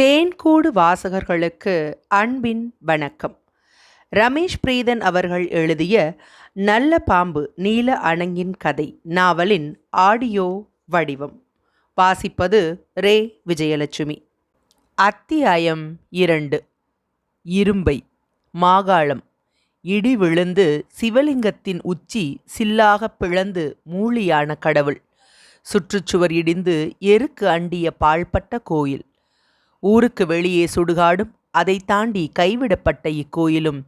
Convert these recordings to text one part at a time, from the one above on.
தேன்கூடு வாசகர்களுக்கு அன்பின் வணக்கம். ரமேஷ் பிரீதன் அவர்கள் எழுதிய நல்ல பாம்பு நீல அணங்கின் கதை நாவலின் ஆடியோ வடிவம். வாசிப்பது ரே. விஜயலட்சுமி. அத்தியாயம் இரண்டு. இரும்பை மாகாளம். இடி விழுந்து சிவலிங்கத்தின் உச்சி சில்லாக பிளந்து மூலியான கடவுள். சுற்றுச்சுவர் இடிந்து எருக்கு அண்டிய பாழ்பட்ட கோயில். ஊருக்கு வெளியே சுடுகாடும் அதை தாண்டி கைவிடப்பட்ட இக்கோயிலும்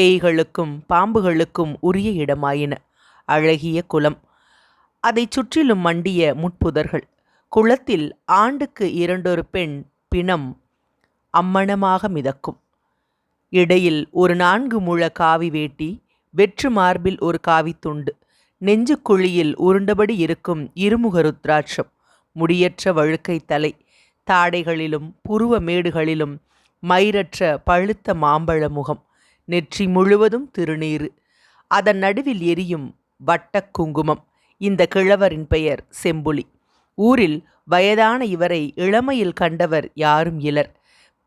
பேய்களுக்கும் பாம்புகளுக்கும் உரிய இடமாயின. அழகிய குளம். அதைச் சுற்றிலும் மண்டிய முட்புதர்கள். குளத்தில் ஆண்டுக்கு இரண்டொரு பெண் பிணம் அம்மணமாக மிதக்கும். இடையில் ஒரு நான்கு முழ காவி வேட்டி வெற்று மார்பில் ஒரு காவித்துண்டு நெஞ்சுக்குழியில் உருண்டபடி இருக்கும் இருமுக ருத்ராட்சம் முடியற்ற வழுக்கை தலை. தாடைகளிலும் புருவ மேடுகளிலும் மயிரற்ற பழுத்த மாம்பழ முகம் நெற்றி முழுவதும் திருநீறு. அதன் நடுவில் எரியும் வட்டக் குங்குமம். இந்த கிழவரின் பெயர் செம்புலி. ஊரில் வயதான இவரை இளமையில் கண்டவர் யாரும் இலர்.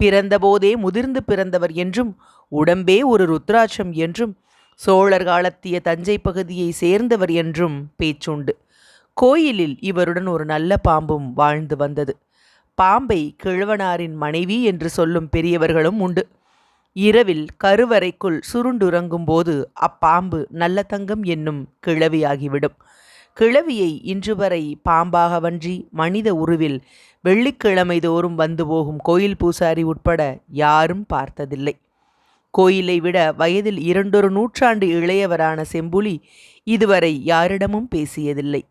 பிறந்தபோதே முதிர்ந்து பிறந்தவர் என்றும் உடம்பே ஒரு ருத்ராட்சம் என்றும் சோழர் காலத்திய தஞ்சை பகுதியை சேர்ந்தவர் என்றும் பேச்சுண்டு. கோயிலில் இவருடன் ஒரு நல்ல பாம்பும் வாழ்ந்து வந்தது. பாம்பை கிழவனாரின் மனைவி என்று சொல்லும் பெரியவர்களும் உண்டு. இரவில் கருவறைக்குள் சுருண்டுறங்கும் போது அப்பாம்பு நல்ல தங்கம் என்னும் கிழவியாகிவிடும். கிழவியை இன்று வரை பாம்பாக வன்றி மனித உருவில் வெள்ளிக்கிழமை தோறும் வந்து போகும் கோயில் பூசாரி உட்பட யாரும் பார்த்ததில்லை. கோயிலை விட வயதில் இரண்டொரு நூற்றாண்டு இளையவரான செம்புலி இதுவரை யாரிடமும் பேசியதில்லை.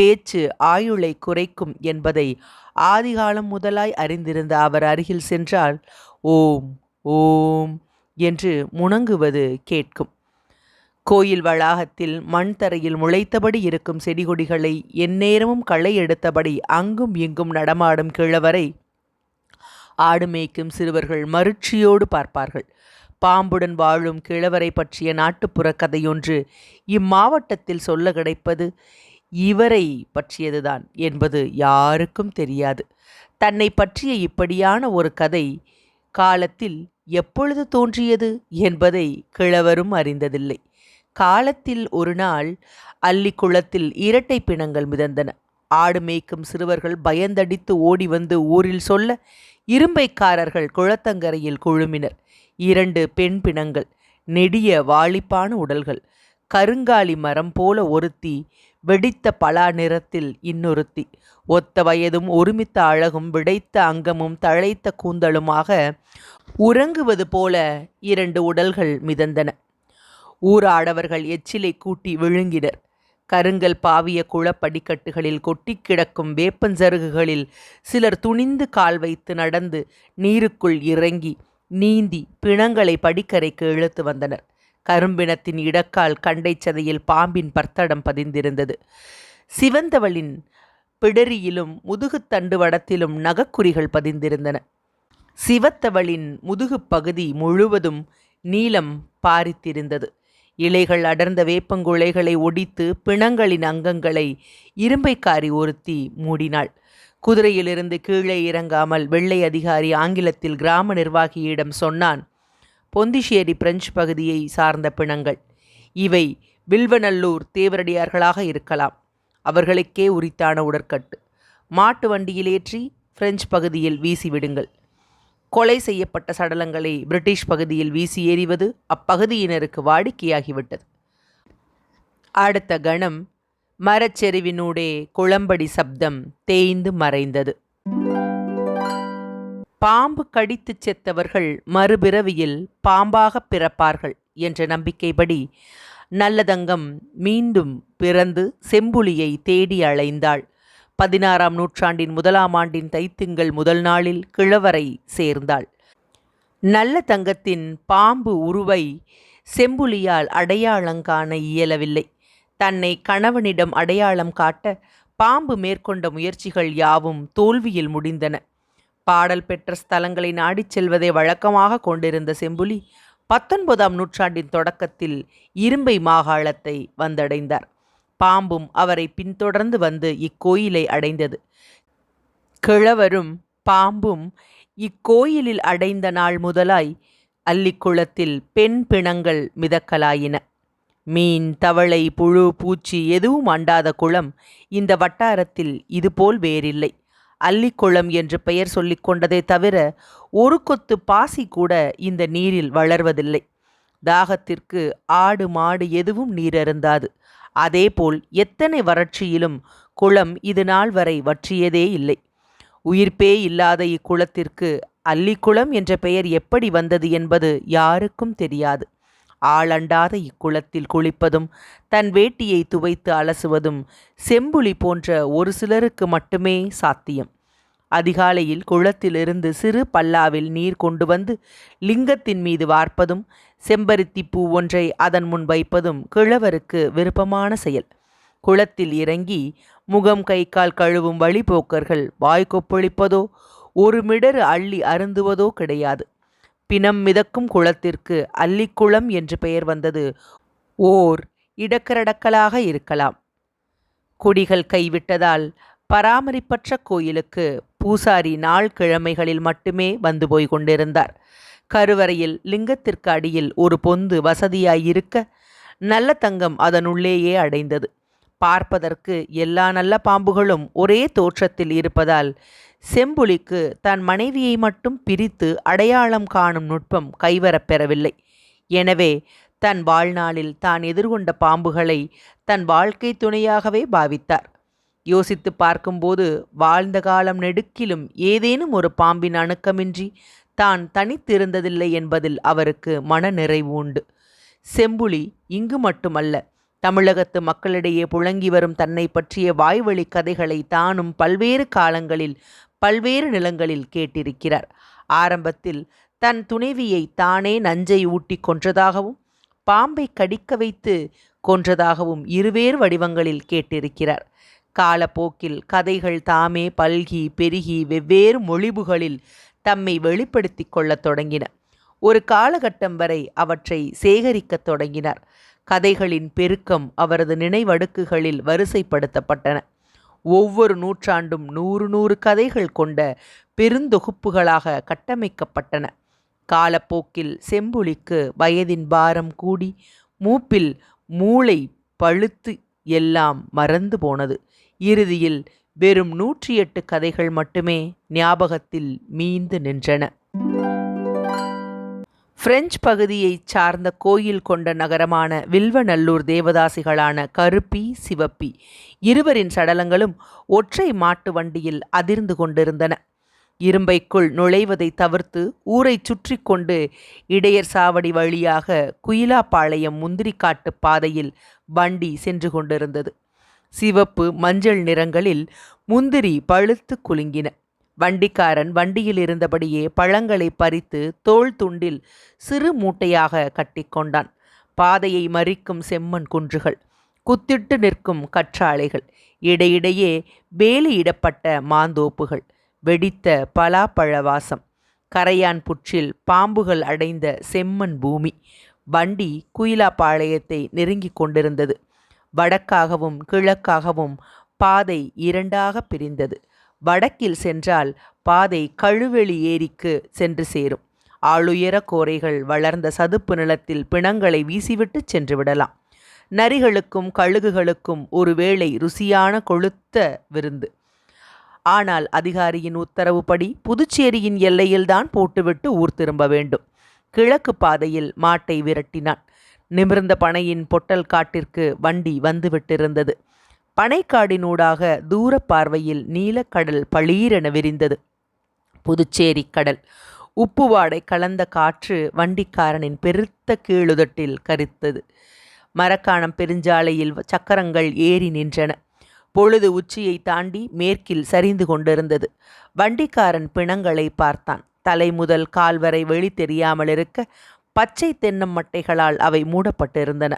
பேச்சு ஆயுளை குறைக்கும் என்பதை ஆதிகாலம் முதலாய் அறிந்திருந்த அவர் அருகில் சென்றால் ஓம் ஓம் என்று முணங்குவது கேட்கும். கோயில் வளாகத்தில் மண் தரையில் முளைத்தபடி இருக்கும் செடிகொடிகளை எந்நேரமும் களை எடுத்தபடி அங்கும் இங்கும் நடமாடும் கிழவரை ஆடு மேய்க்கும் சிறுவர்கள் மருட்சியோடு பார்ப்பார்கள். பாம்புடன் வாழும் கிழவரை பற்றிய நாட்டுப்புற கதையொன்று இம்மாவட்டத்தில் சொல்ல கிடைப்பது இவரை பற்றியதுதான் என்பது யாருக்கும் தெரியாது. தன்னை பற்றிய இப்படியான ஒரு கதை காலத்தில் எப்பொழுது தோன்றியது என்பதை கிழவரும் அறிந்ததில்லை. காலத்தில் ஒரு நாள் அல்லிக்குளத்தில் இரட்டை பிணங்கள் மிதந்தன. ஆடு மேய்க்கும் சிறுவர்கள் பயந்தடித்து ஓடி வந்து ஊரில் சொல்ல இரும்பைக்காரர்கள் குளத்தங்கரையில் குழுமினர். இரண்டு பெண் பிணங்கள் நெடிய வாளிப்பான உடல்கள் கருங்காலி மரம் போல ஒருத்தி வெடித்த பலா நிறத்தில் இன்னொருத்தி. ஒத்த வயதும் ஒருமித்த அழகும் விடைத்த அங்கமும் தழைத்த கூந்தலுமாக உறங்குவது போல இரண்டு உடல்கள் மிதந்தன. ஊராடவர்கள் எச்சிலை கூட்டி விழுங்கினர். கருங்கல் பாவிய குளப்படிக்கட்டுகளில் கொட்டி கிடக்கும் வேப்பஞ்சருகுகளில் சிலர் துணிந்து கால் வைத்து நடந்து நீருக்குள் இறங்கி நீந்தி பிணங்களை படிக்கரைக்கு இழுத்து வந்தனர். கரும்பினத்தின் இடக்கால் கண்டை சதையில் பாம்பின் பர்த்தடம் பதிந்திருந்தது. சிவந்தவளின் பிடரியிலும் முதுகுத்தண்டு வடத்திலும் நகக்குறிகள் பதிந்திருந்தன. சிவத்தவளின் முதுகுப் பகுதி முழுவதும் நீலம் பாரித்திருந்தது. இலைகள் அடர்ந்த வேப்பங்குலைகளை ஒடித்து பிணங்களின் அங்கங்களை இரும்பைக்காரி ஒருத்தி மூடினாள். குதிரையிலிருந்து கீழே இறங்காமல் வெள்ளை அதிகாரி ஆங்கிலத்தில் கிராம நிர்வாகியிடம் சொன்னான் பொந்திஷேரி பிரெஞ்சு பகுதியை சார்ந்த பிணங்கள். இவை வில்வநல்லூர் தேவரடியார்களாக இருக்கலாம். அவர்களுக்கே உரித்தான உடற்கட்டு. மாட்டு வண்டியில் ஏற்றி பிரெஞ்சு பகுதியில் வீசிவிடுங்கள் கொலை செய்யப்பட்ட சடலங்களை பிரிட்டிஷ் பகுதியில் வீசி எறிவது அப்பகுதியினருக்கு வாடிக்கையாகிவிட்டது. அடுத்த கணம் மரச்செருவினூடே குளம்படி சப்தம் தேய்ந்து மறைந்தது. பாம்பு கடித்துச் செத்தவர்கள் மறுபிறவியில் பாம்பாகப் பிறப்பார்கள் என்ற நம்பிக்கைப்படி நல்லதங்கம் மீண்டும் பிறந்து செம்புலியை தேடி அலைந்தாள். பதினாறாம் நூற்றாண்டின் முதலாம் ஆண்டின் தைத்திங்கள் முதல் நாளில் கிழவரை சேர்ந்தாள். நல்ல தங்கத்தின் பாம்பு உருவை செம்புலியால் அடையாளங்காண இயலவில்லை. தன்னை கணவனிடம் அடையாளம் காட்ட பாம்பு மேற்கொண்ட முயற்சிகள் யாவும் தோல்வியில் முடிந்தன. பாடல் பெற்ற ஸ்தலங்களை நாடிச் செல்வதை வழக்கமாக கொண்டிருந்த செம்புலி பத்தொன்பதாம் நூற்றாண்டின் தொடக்கத்தில் இரும்பை மாகாளத்தை வந்தடைந்தார். பாம்பும் அவரை பின்தொடர்ந்து வந்து இக்கோயிலை அடைந்தது. கிழவரும் பாம்பும் இக்கோயிலில் அடைந்த நாள் முதலாய் அல்லிக்குளத்தில் பெண் பிணங்கள் மிதக்கலாயின. மீன் தவளை புழு பூச்சி எதுவும் அண்டாத குளம் இந்த வட்டாரத்தில் இதுபோல் வேறில்லை. அல்லிக்குளம் என்று பெயர் சொல்லிக் கொண்டதை தவிர ஒரு கொத்து பாசி கூட இந்த நீரில் வளர்வதில்லை. தாகத்திற்கு ஆடு மாடு எதுவும் நீர் அருந்தாது அதேபோல் எத்தனை வறட்சியிலும் குளம் இது நாள் வரை வற்றியதே இல்லை. உயிர்ப்பே இல்லாத இக்குளத்திற்கு அல்லிக்குளம் என்ற பெயர் எப்படி வந்தது என்பது யாருக்கும் தெரியாது. ஆளண்டாத இக்குளத்தில் குளிப்பதும் தன் வேட்டியை துவைத்து அலசுவதும் செம்புலி போன்ற ஒரு சிலருக்கு மட்டுமே சாத்தியம். அதிகாலையில் குளத்திலிருந்து சிறு பல்லாவில் நீர் கொண்டு வந்து லிங்கத்தின் மீது வார்ப்பதும் செம்பருத்தி பூ ஒன்றை அதன் முன் வைப்பதும் கிழவருக்கு விருப்பமான செயல். குளத்தில் இறங்கி முகம் கை கால் கழுவும் வழிபோக்கர்கள் வாய் கொப்பளிப்பதோ ஒரு மிடறு அள்ளி அருந்துவதோ கிடையாது. பிணம் மிதக்கும் குளத்திற்கு அல்லிக்குளம் என்று பெயர் வந்தது. ஓர் இடக்கரடக்கலாக இருக்கலாம். குடிகள் கைவிட்டதால் பராமரிப்பற்ற கோயிலுக்கு பூசாரி நாள் கிழமைகளில் மட்டுமே வந்து போய் கொண்டிருந்தார். கருவறையில் லிங்கத்திற்கு அடியில் ஒரு பொந்து வசதியாயிருக்க நல்ல தங்கம் அதனுள்ளேயே அடைந்தது. பார்ப்பதற்கு எல்லா நல்ல பாம்புகளும் ஒரே தோற்றத்தில் இருப்பதால் செம்புலிக்கு தன் மனைவியை மட்டும் பிரித்து அடையாளம் காணும் நுட்பம் கைவரப்பெறவில்லை எனவே தன் வாழ்நாளில் தான் எதிர்கொண்ட பாம்புகளை தன் வாழ்க்கை துணையாகவே பாவித்தார். யோசித்து பார்க்கும்போது வாழ்ந்த காலம் நெடுக்கிலும் ஏதேனும் ஒரு பாம்பின் அணுக்கமின்றி தான் தனித்திருந்ததில்லை என்பதில் அவருக்கு மன நிறைவு உண்டு. செம்புலி இங்கு மட்டுமல்ல தமிழகத்து மக்களிடையே புழங்கி வரும் தன்னை பற்றிய வாய்வழி கதைகளை தானும் பல்வேறு காலங்களில் பல்வேறு நிலங்களில் கேட்டிருக்கிறார். ஆரம்பத்தில் தன் துணைவியை தானே நஞ்சை ஊட்டி கொன்றதாகவும் பாம்பை கடிக்க வைத்து கொன்றதாகவும் இருவேறு வடிவங்களில் கேட்டிருக்கிறார். காலப்போக்கில் கதைகள் தாமே பல்கி பெருகி வெவ்வேறு மொழிபுகளில் தம்மை வெளிப்படுத்தி கொள்ளத் தொடங்கின. ஒரு காலகட்டம் வரை அவற்றை சேகரிக்கத் தொடங்கினார். கதைகளின் பெருக்கம் அவரது நினைவடுக்குகளில் வரிசைப்படுத்தப்பட்டன. ஒவ்வொரு நூற்றாண்டும் நூறு நூறு கதைகள் கொண்ட பெருந்தொகுப்புகளாக கட்டமைக்கப்பட்டன. காலப்போக்கில் செம்புலிக்கு வயதின் பாரம் கூடி மூப்பில் மூளை பழுத்து எல்லாம் மறந்து போனது. இறுதியில் வெறும் நூற்றி எட்டு கதைகள் மட்டுமே ஞாபகத்தில் மீந்து நின்றன. பிரெஞ்சு பகுதியைச் சார்ந்த கோயில் கொண்ட நகரமான வில்வநல்லூர் தேவதாசிகளான கருப்பி சிவப்பி இருவரின் சடலங்களும் ஒற்றை மாட்டு வண்டியில் அதிர்ந்து கொண்டிருந்தன. இரும்பைக்குள் நுழைவதை தவிர்த்து ஊரை சுற்றி கொண்டு இடையர் சாவடி வழியாக குயிலாப்பாளையம் முந்திரிக்காட்டு பாதையில் வண்டி சென்று கொண்டிருந்தது. சிவப்பு மஞ்சள் நிறங்களில் முந்திரி பழுத்து குலுங்கின. வண்டிக்காரன் வண்டியில் இருந்தபடியே பழங்களை பறித்து தோள் துண்டில் சிறு மூட்டையாக கட்டிக்கொண்டான் பாதையை மறிக்கும் செம்மண் குன்றுகள் குத்திட்டு நிற்கும் கற்றாழைகள் இடையிடையே வேலியிடப்பட்ட மாந்தோப்புகள் வெடித்த பலாப்பழ வாசம் கரையான் புற்றில் பாம்புகள் அடைந்த செம்மண் பூமி வண்டி குயிலாப்பாளையத்தை நெருங்கிக் கொண்டிருந்தது. வடக்காகவும் கிழக்காகவும் பாதை இரண்டாக பிரிந்தது. வடக்கில் சென்றால் பாதை கழுவெளி ஏரிக்கு சென்று சேரும். ஆளுயர கோரைகள் வளர்ந்த சதுப்பு நிலத்தில் பிணங்களை வீசிவிட்டு சென்று விடலாம். நரிகளுக்கும் கழுகுகளுக்கும் ஒருவேளை ருசியான கொளுத்த விருந்து. ஆனால் அதிகாரியின் உத்தரவுப்படி புதுச்சேரியின் எல்லையில்தான் போட்டுவிட்டு ஊர் திரும்ப வேண்டும். கிழக்கு பாதையில் மாட்டை விரட்டினான். நிமிர்ந்த பனையின் பொட்டல் காட்டிற்கு வண்டி வந்துவிட்டிருந்தது பனைக்காடினூடாக தூர பார்வையில் நீலக்கடல் பளீரென விரிந்தது. புதுச்சேரி கடல். உப்புவாடை கலந்த காற்று வண்டிக்காரனின் பெருத்த கீழுதட்டில் கரித்தது. மரக்காணம் பெருஞ்சாலையில் சக்கரங்கள் ஏறி நின்றன. பொழுது உச்சியை தாண்டி மேற்கில் சரிந்து கொண்டிருந்தது. வண்டிக்காரன் பிணங்களை பார்த்தான். தலை முதல் கால் வரை வெளி தெரியாமல் இருக்க பச்சை தென்னம் மட்டைகளால் அவை மூடப்பட்டிருந்தன.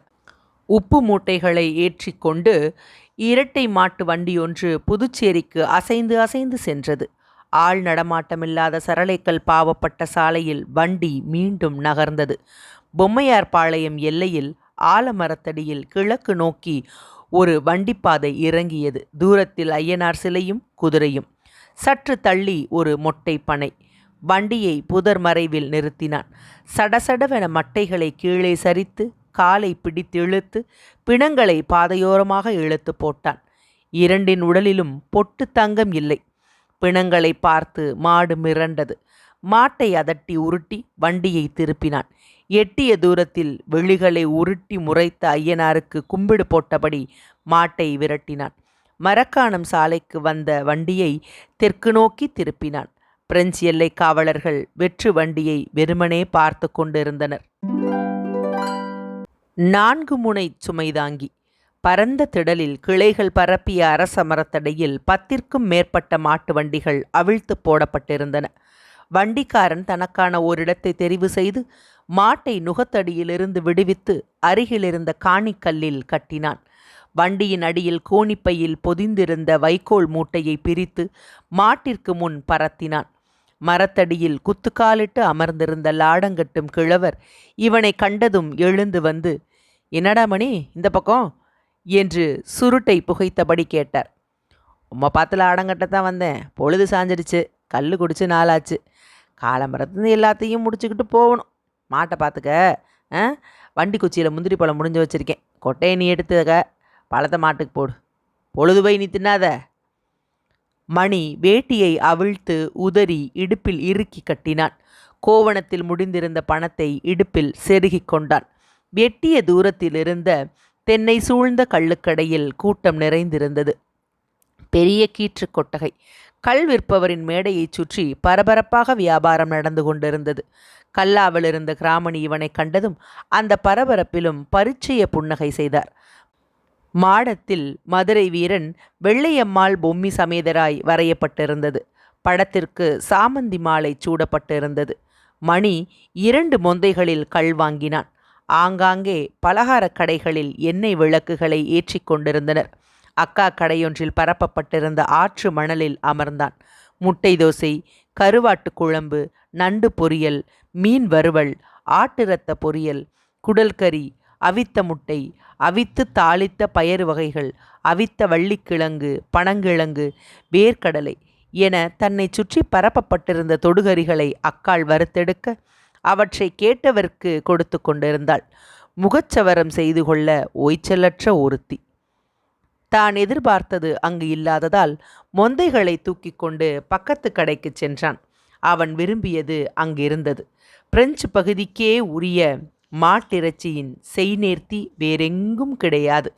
உப்பு மூட்டைகளை ஏற்றிக்கொண்டு இரட்டை மாட்டு வண்டியொன்று புதுச்சேரிக்கு அசைந்து அசைந்து சென்றது. ஆள் நடமாட்டமில்லாத சரளைக்கல் பாவப்பட்ட சாலையில் வண்டி மீண்டும் நகர்ந்தது. பொம்மையார்பாளையம் எல்லையில் ஆலமரத்தடியில் கிழக்கு நோக்கி ஒரு வண்டிப்பாதை இறங்கியது. தூரத்தில் ஐயனார் சிலையும் குதிரையும். சற்று தள்ளி ஒரு மொட்டை பனை. வண்டியை புதர் மறைவில் நிறுத்தினான். சடசடவென மட்டைகளை கீழே சரித்து காலை பிடித்து இழுத்து பிணங்களை பாதையோரமாக இழுத்து போட்டான். இரண்டின் உடலிலும் பொட்டு தங்கம் இல்லை. பிணங்களை பார்த்து மாடு மிரண்டது. மாட்டை அதட்டி உருட்டி வண்டியை திருப்பினான். எட்டிய தூரத்தில் வெளிகளை உருட்டி முறைத்த ஐயனாருக்கு கும்பிடு போட்டபடி மாட்டை விரட்டினான். மரக்காணம் சாலைக்கு வந்த வண்டியை தெற்கு நோக்கி திருப்பினான். பிரெஞ்சு எல்லை காவலர்கள் வெற்று வண்டியை வெறுமனே பார்த்து கொண்டிருந்தனர். நான்கு முனை சுமைதாங்கி பரந்த திடலில் கிளைகள் பரப்பிய அரச மரத்தடையில் பத்திற்கும் மேற்பட்ட மாட்டு வண்டிகள் அவிழ்த்து போடப்பட்டிருந்தன. வண்டிக்காரன் தனக்கான ஓரிடத்தை தெரிவு செய்து மாட்டை நுகத்தடியிலிருந்து விடுவித்து அருகிலிருந்த காணிக்கல்லில் கட்டினான். வண்டியின் அடியில் கோணிப்பையில் பொதிந்திருந்த வைக்கோல் மூட்டையை பிரித்து மாட்டிற்கு முன் பரத்தினான். மரத்தடியில் குத்துக்காலிட்டு அமர்ந்திருந்த லாடங்கட்டும் கிழவர் இவனை கண்டதும் எழுந்து வந்து என்னடா மணி இந்த பக்கம்? என்று சுருட்டை புகைத்தபடி கேட்டார். உம்மை பார்த்துல ஆடங்கட்டத்தான் வந்தேன். பொழுது சாஞ்சிடுச்சு. கல் குடிச்சு நாளாச்சு. காலம்பரத்துலேருந்து எல்லாத்தையும் முடிச்சுக்கிட்டு போகணும். மாட்டை பார்த்துக்க. வண்டி குச்சியில் முந்திரி பழம் முடிஞ்சு வச்சுருக்கேன். கொட்டையை நீ எடுத்துக்க. பழத்தை மாட்டுக்கு போடு. பொழுது போய் நீ தின்னாத. மணி வேட்டியை அவிழ்த்து உதறி இடுப்பில் இறுக்கி கட்டினான். கோவணத்தில் முடிந்திருந்த பணத்தை இடுப்பில் செருகிக் கொண்டான். வெட்டிய தூரத்தில் இருந்த தென்னை சூழ்ந்த கள்ளுக்கடையில் கூட்டம் நிறைந்திருந்தது. பெரிய கீற்று கொட்டகை. கல் விற்பவரின் மேடையைச் சுற்றி பரபரப்பாக வியாபாரம் நடந்து கொண்டிருந்தது. கல்லாவில் இருந்த கிராமணி இவனை கண்டதும் அந்த பரபரப்பிலும் பரிச்சய புன்னகை செய்தார். மாடத்தில் மதுரை வீரன் வெள்ளையம்மாள் பொம்மி சமேதராய் வரையப்பட்டிருந்தது. படத்திற்கு சாமந்தி மாலை சூடப்பட்டிருந்தது. மணி இரண்டு மொந்தைகளில் கள் வாங்கினான். ஆங்காங்கே பலகாரக் கடைகளில் எண்ணெய் விளக்குகளை ஏற்றி கொண்டிருந்தனர். அக்கா கடையொன்றில் பரப்பப்பட்டிருந்த ஆற்று மணலில் அமர்ந்தான். முட்டை தோசை கருவாட்டு குழம்பு நண்டு பொரியல் மீன் வறுவல் ஆட்டு இரத்த பொரியல் குடல்கறி அவித்த முட்டை அவித்து தாளித்த பயறு வகைகள் அவித்த வள்ளிக்கிழங்கு பனங்கிழங்கு வேர்க்கடலை என தன்னை சுற்றி பரப்பப்பட்டிருந்த தொடுகறிகளை அக்காள் வறுத்தெடுக்க அவற்றை கேட்டவர்க்கு கொடுத்து கொண்டிருந்தாள். முகச்சவரம் செய்து கொள்ள ஓய்ச்சலற்ற ஒருத்தி. தான் எதிர்பார்த்தது அங்கு இல்லாததால் மொந்தைகளை தூக்கி கொண்டு பக்கத்து கடைக்கு சென்றான். அவன் விரும்பியது அங்கிருந்தது. பிரெஞ்சு பகுதிக்கே உரிய மாட்டிறைச்சியின் செய்நேர்த்தி வேறெங்கும் கிடையாது.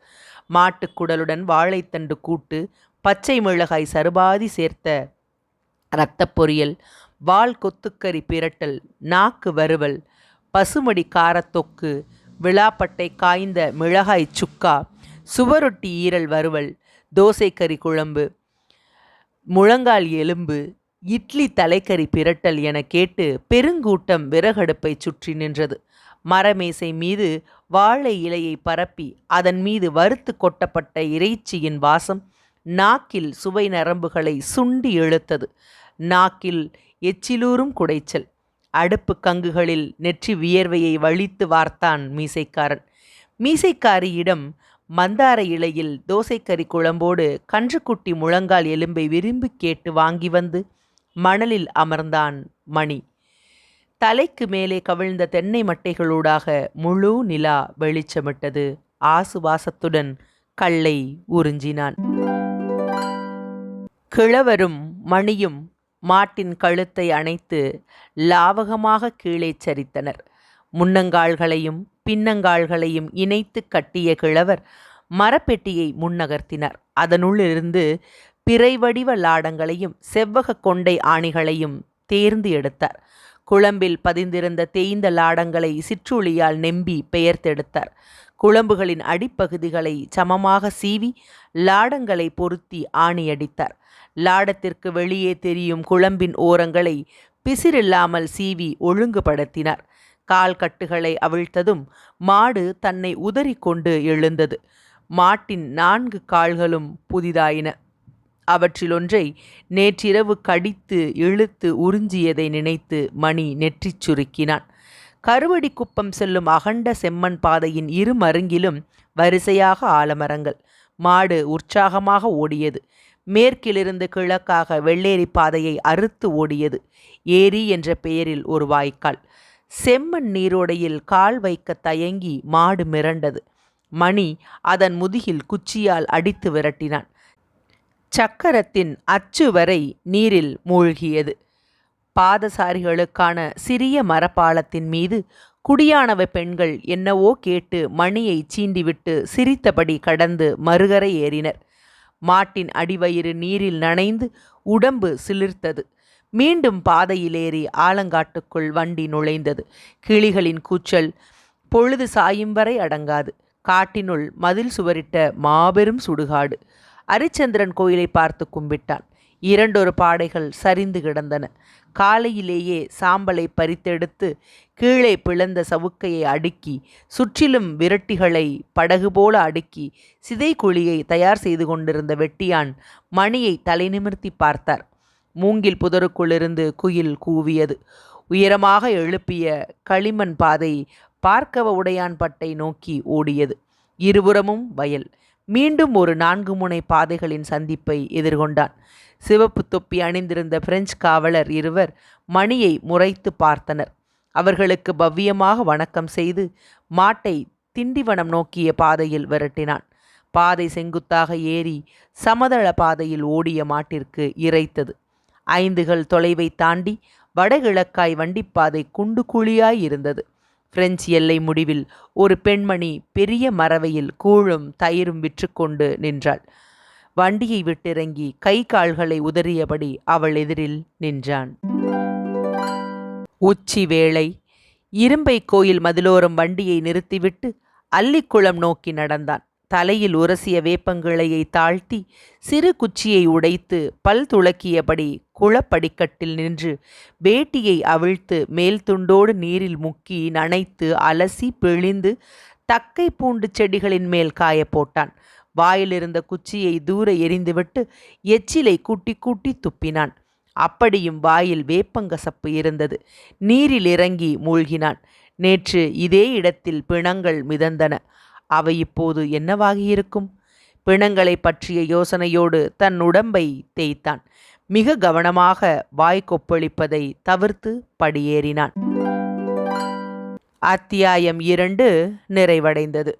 மாட்டுக்குடலுடன் வாழைத்தண்டு கூட்டு பச்சை மிளகாய் சருபாதி சேர்த்த இரத்தப் பொரியல் வால் கொத்துக்கறி பிரட்டல் நாக்கு வறுவல் பசுமடி காரத்தொக்கு விழாப்பட்டை காய்ந்த மிளகாய் சுக்கா சுவரொட்டி ஈரல் வறுவல் தோசைக்கறி குழம்பு முழங்கால் எலும்பு இட்லி தலைக்கறி பிரட்டல் என கேட்டு பெருங்கூட்டம் விறகடுப்பை சுற்றி நின்றது. மரமேசை மீது வாழை இலையை பரப்பி அதன் மீது வறுத்து கொட்டப்பட்ட இறைச்சியின் வாசம் நாக்கில் சுவை நரம்புகளை சுண்டி இழுத்தது. நாக்கில் எச்சிலூரும் குடைச்சல். அடுப்பு கங்குகளில் நெற்றி வியர்வையை வழித்து வார்த்தான் மீசைக்காரன். மீசைக்காரியிடம் மந்தார இலையில் தோசைக்கறி குழம்போடு கன்றுக்குட்டி முழங்கால் எலும்பை விரும்பி கேட்டு வாங்கி வந்து மணலில் அமர்ந்தான் மணி. தலைக்கு மேலே கவிழ்ந்த தென்னை மட்டைகளூடாக முழு நிலா வெளிச்சமிட்டது. ஆசுவாசத்துடன் கல்லை உறிஞ்சினான். கிழவரும் மணியும் மாட்டின் கழுத்தை அணைத்து லாவகமாக கீழே சரித்தனர். முன்னங்கால்களையும் பின்னங்கால்களையும் இணைத்து கட்டிய கிழவர் மரப்பெட்டியை முன்னகர்த்தினார். அதனுள்ளிருந்து பிறை வடிவ லாடங்களையும் செவ்வக கொண்டை ஆணிகளையும் தேர்ந்து எடுத்தார். குழம்பில் பதிந்திருந்த தேய்ந்த லாடங்களை சிற்றுளியால் நெம்பி பெயர்த்தெடுத்தார். குழம்புகளின் அடிப்பகுதிகளை சமமாக சீவி லாடங்களை பொருத்தி ஆணியடித்தார். லாடத்திற்கு வெளியே தெரியும் குழம்பின் ஓரங்களை பிசிறில்லாமல் சீவி ஒழுங்குபடுத்தினார். கால் கட்டுகளை அவிழ்த்ததும் மாடு தன்னை உதறிக்கொண்டு எழுந்தது. மாட்டின் நான்கு கால்களும் புதிதாயின. அவற்றிலொன்றை நேற்றிரவு கடித்து இழுத்து உறிஞ்சியதை நினைத்து மணி நெற்றிச் சுருக்கினான். கருவடி குப்பம் செல்லும் அகண்ட செம்மண் பாதையின் இரு மருங்கிலும் வரிசையாக ஆலமரங்கள். மாடு உற்சாகமாக ஓடியது. மேற்கிலிருந்து கிழக்காக வெள்ளேரி பாதையை அறுத்து ஓடியது. ஏரி என்ற பெயரில் ஒரு வாய்க்கால். செம்மண் நீரோடையில் கால் வைக்க தயங்கி மாடு மிரண்டது. மணி அதன் முதுகில் குச்சியால் அடித்து விரட்டினான். சக்கரத்தின் அச்சு வரை நீரில் மூழ்கியது. பாதசாரிகளுக்கான சிறிய மரப்பாலத்தின் மீது குடியானவ பெண்கள் என்னவோ கேட்டு மணியை சீண்டிவிட்டு சிரித்தபடி கடந்து மறுகரை ஏறினர். மாட்டின் அடிவயிறு நீரில் நனைந்து உடம்பு சிலிர்த்தது. மீண்டும் பாதையிலேறி ஆலங்காட்டுக்குள் வண்டி நுழைந்தது. கிளிகளின் கூச்சல் பொழுது சாயும் வரை அடங்காது. காட்டினுள் மதில் சுவரிட்ட மாபெரும் சுடுகாடு. அரிச்சந்திரன் கோயிலை பார்த்து கும்பிட்டான். இரண்டொரு பாடைகள் சரிந்து கிடந்தன. காலையிலேயே சாம்பலை பறித்தெடுத்து கீழே பிளந்த சவுக்கையை அடுக்கி சுற்றிலும் விரட்டிகளை படகு போல அடுக்கி சிதைக்குழியை தயார் செய்து கொண்டிருந்த வெட்டியான் மணியை தலை நிமிர்த்தி பார்த்தார். மூங்கில் புதருக்குள்ளிருந்து குயில் கூவியது. உயரமாக எழுப்பிய களிமண் பாதை பார்க்கவ உடையான் பட்டை நோக்கி ஓடியது. இருபுறமும் வயல். மீண்டும் ஒரு நான்கு முனை பாதைகளின் சந்திப்பை எதிர்கொண்டான். சிவப்பு தொப்பி அணிந்திருந்த பிரெஞ்சு காவலர் இருவர் மணியை முறைத்து பார்த்தனர். அவர்களுக்கு பவ்யமாக வணக்கம் செய்து மாட்டை திண்டிவனம் நோக்கிய பாதையில் விரட்டினான். பாதை செங்குத்தாக ஏறி சமதள பாதையில் ஓடிய மாட்டிற்கு இறைத்தது ஐந்துகள் தொலைவை தாண்டி வடகிழக்காய் வண்டிப்பாதை குண்டு குழியாய் இருந்தது. பிரெஞ்சு எல்லை முடிவில் ஒரு பெண்மணி பெரிய மரவையில் கூழும் தயிரும் விற்றுக்கொண்டு நின்றாள். வண்டியை விட்டிறங்கி கை கால்களை உதறியபடி அவள் எதிரில் நின்றான். உச்சி வேளை இரும்பை கோயில் மதிலோரம் வண்டியை நிறுத்திவிட்டு அல்லிக்குளம் நோக்கி நடந்தான். தலையில் உரசிய வேப்பங்கிளையை தாழ்த்தி சிறு குச்சியை உடைத்து பல் துளக்கியபடி குளப்படிக்கட்டில் நின்று வேட்டியை அவிழ்த்து மேல் துண்டோடு நீரில் முக்கி நனைத்து அலசி பிழிந்து தக்கை பூண்டு செடிகளின் மேல் காய போட்டான். வாயிலிருந்த குச்சியை தூர எரிந்துவிட்டு எச்சிலை கூட்டி கூட்டி துப்பினான். அப்படியும் வாயில் வேப்பங்கசப்பு இருந்தது. நீரில் இறங்கி மூழ்கினான். நேற்று இதே இடத்தில் பிணங்கள் மிதந்தன. அவை இப்போது என்னவாகியிருக்கும்? பிணங்களை பற்றிய யோசனையோடு தன் உடம்பை தேய்த்தான். மிக கவனமாக வாய் கொப்பளிப்பதை தவிர்த்து படியேறினான். அத்தியாயம் இரண்டு நிறைவடைந்தது.